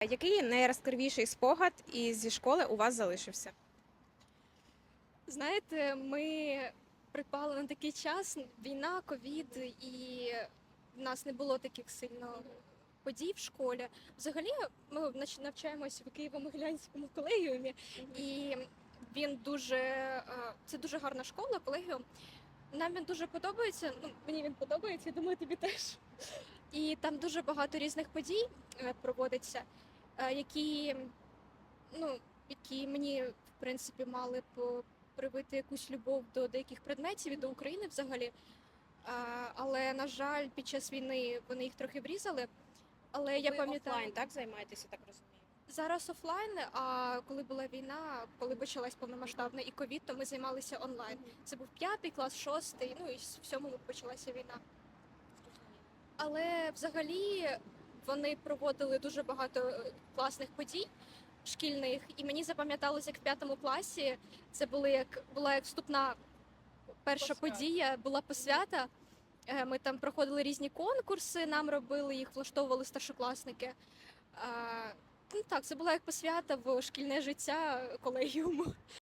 Який найяскравіший спогад із школи у вас залишився? Знаєте, ми припали на такий час, війна, ковід, і в нас не було таких сильно подій в школі. Взагалі, ми навчаємось в Києво-Могилянському колегіумі, і він дуже е, це дуже гарна школа, колегіум. Нам він дуже подобається. Ну, мені він подобається, я думаю, тобі теж. І там дуже багато різних подій е, проводиться, які, ну, які мені в принципі мали б привити якусь любов до деяких предметів і до України взагалі. Але, на жаль, під час війни вони їх трохи врізали. Але я пам'ятаю, офлайн, так займаєтеся, так розумію. зараз офлайн, а коли була війна, коли почалась повномасштабна і ковід, то ми займалися онлайн. Це був п'ятий клас, шостий, ну і в сьомому почалася війна. Але взагалі вони проводили дуже багато е, класних подій шкільних, і мені запам'яталось, як в п'ятому класі це були як була як вступна перша Посвята. подія, була посвята. Е, Ми там проходили різні конкурси, нам робили їх, влаштовували старшокласники. Ну так, це була як посвята в шкільне життя колегіуму.